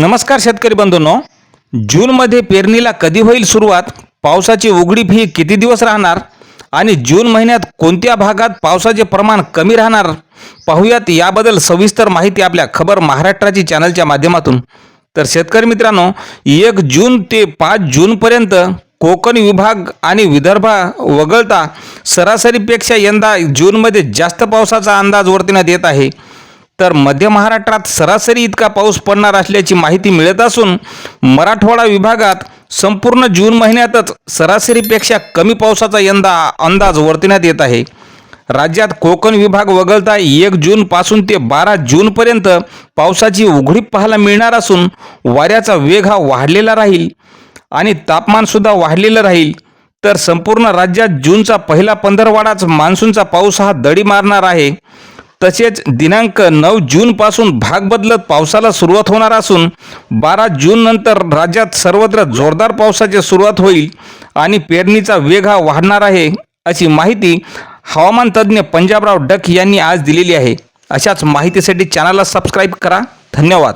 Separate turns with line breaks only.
नमस्कार शेतकरी बंधूंनो. जूनमध्ये पेरणीला कधी होईल सुरुवात? पावसाची उघडीप ही किती दिवस राहणार? आणि जून महिन्यात कोणत्या भागात पावसाचे प्रमाण कमी राहणार? पाहूयात याबद्दल सविस्तर माहिती आपल्या खबर महाराष्ट्राची चॅनलच्या माध्यमातून. तर शेतकरी मित्रांनो एक जून ते पाच जूनपर्यंत कोकण विभाग आणि विदर्भा वगळता सरासरीपेक्षा यंदा जूनमध्ये जास्त पावसाचा अंदाज वर्तवण्यात येत आहे. तर मध्य महाराष्ट्रात सरासरी इतका पाऊस पडणार असल्याची माहिती मिळत असून मराठवाडा विभागात संपूर्ण जून महिन्यातच सरासरीपेक्षा कमी पावसाचा यंदा अंदाज वर्तवण्यात येत आहे. राज्यात कोकण विभाग वगळता एक जूनपासून ते बारा जूनपर्यंत पावसाची उघडीप पाहायला मिळणार असून वाऱ्याचा वेग हा वाढलेला राहील आणि तापमानसुद्धा वाढलेलं राहील. तर संपूर्ण राज्यात जूनचा पहिला पंधरवाडाच मान्सूनचा पाऊस हा दडी मारणार आहे. तसेच दिनांक नऊ जूनपासून भाग बदलत पावसाला सुरुवात होणार असून बारा जून नंतर राज्यात सर्वत्र जोरदार पावसाची सुरुवात होईल आणि पेरणीचा वेग हा वाढणार आहे अशी माहिती हवामान तज्ज्ञ पंजाबराव डक यांनी आज दिलेली आहे. अशाच माहितीसाठी चॅनलला सबस्क्राईब करा. धन्यवाद.